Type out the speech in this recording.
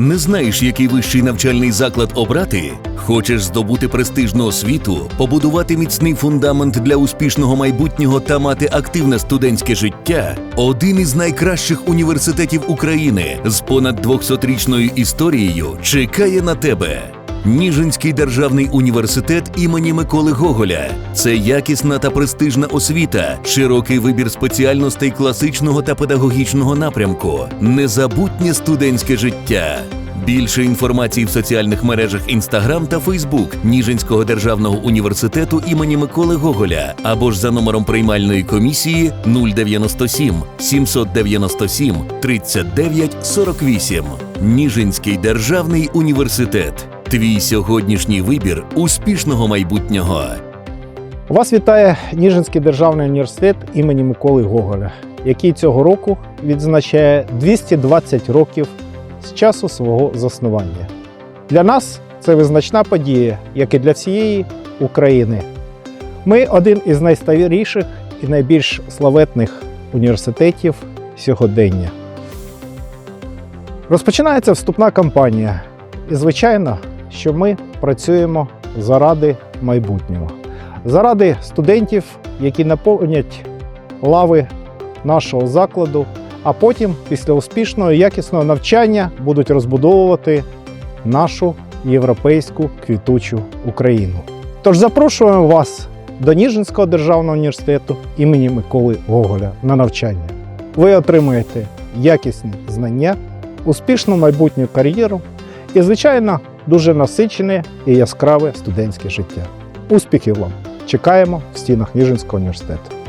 Не знаєш, який вищий навчальний заклад обрати? Хочеш здобути престижну освіту, побудувати міцний фундамент для успішного майбутнього та мати активне студентське життя? Один із найкращих університетів України з понад 200-річною історією чекає на тебе. Ніжинський державний університет імені Миколи Гоголя це якісна та престижна освіта, широкий вибір спеціальностей класичного та педагогічного напрямку, незабутнє студентське життя. Більше інформації в соціальних мережах Інстаграм та Фейсбук Ніжинського державного університету імені Миколи Гоголя або ж за номером приймальної комісії 097 797 39 48. Ніжинський державний університет. Твій сьогоднішній вибір успішного майбутнього. Вас вітає Ніжинський державний університет імені Миколи Гоголя, який цього року відзначає 220 років з часу свого заснування. Для нас це визначна подія, як і для всієї України. Ми один із найстаріших і найбільш славетних університетів сьогодення. Розпочинається вступна кампанія. І, звичайно, що ми працюємо заради майбутнього заради студентів, які наповнять лави нашого закладу, а потім, після успішного і якісного навчання, будуть розбудовувати нашу європейську квітучу Україну. Тож запрошуємо вас до Ніжинського державного університету імені Миколи Гоголя на навчання. Ви отримуєте якісні знання, успішну майбутню кар'єру і, звичайно, дуже насичене і яскраве студентське життя. Успіхів вам! Чекаємо в стінах Ніжинського університету.